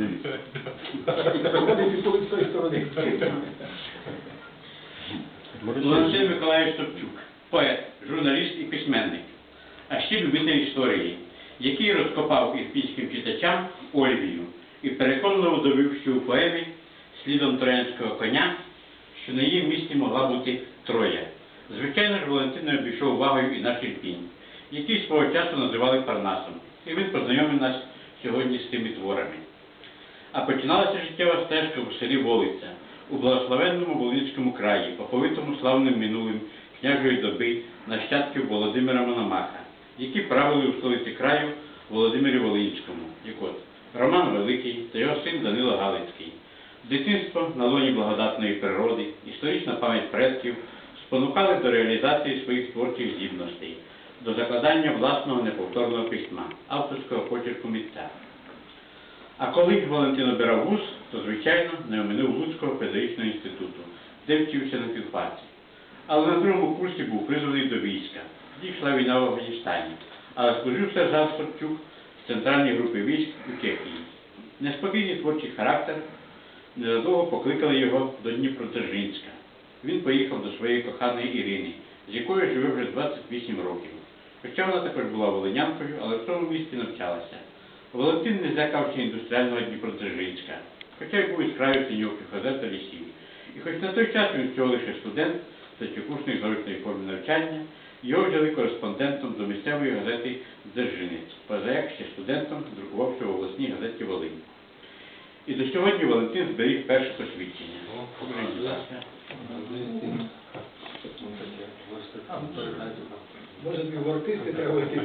Дивіться. Виходить і з тої сторони. Валентин Миколаївич Собчук, поет, журналіст і письменник, а ще любитель історії, який розкопав ірпінським читачам Ольвію і переконливо довів, що у поемі слідом троянського коня, що на її місці могла бути Троя. Звичайно ж, Валентин не обійшов увагою і наш Ірпінь, який свого часу називали Парнасом, і він познайомив нас сьогодні з тими творами. А починалася життєва стежка у селі Волиця, у благословенному Волинському краї, поповитому славним минулим княжої доби нащадків Володимира Мономаха, які правили у столиці краю Володимирі Волинському, як от Роман Великий та його син Данило Галицький. Дитинство на лоні благодатної природи, історична пам'ять предків спонукали до реалізації своїх творчих здібностей, до закладання власного неповторного письма, авторського почерку митця. А коли Валентин обирав вуз, то, звичайно, не оминув Луцького педагогічного інституту, де вчився на філфаці. Але на другому курсі був призваний до війська. Тоді йшла війна в Афганістані, але служив сержант Собчук в центральній групі військ у Чехії. Неспокійний творчий характер незадовго покликали його до Дніпродзержинська. Він поїхав до своєї коханої Ірини, з якою живе вже 28 років. Хоча вона також була волинянкою, але в тому місті навчалася. Валентин не злякався індустріального Дніпродзержинська, хоча й був із краю синьовки хозет та лісів. І хоч на той час він всього лише студент третьокурсної заочної форми навчання, його взяли кореспондентом до місцевої газети Дзержинець, позаяк ще студентом, друкувавши в обласній газеті Волинь. І до сьогодні Валентин зберіг перше посвідчення. Може, не в артисти треба йти.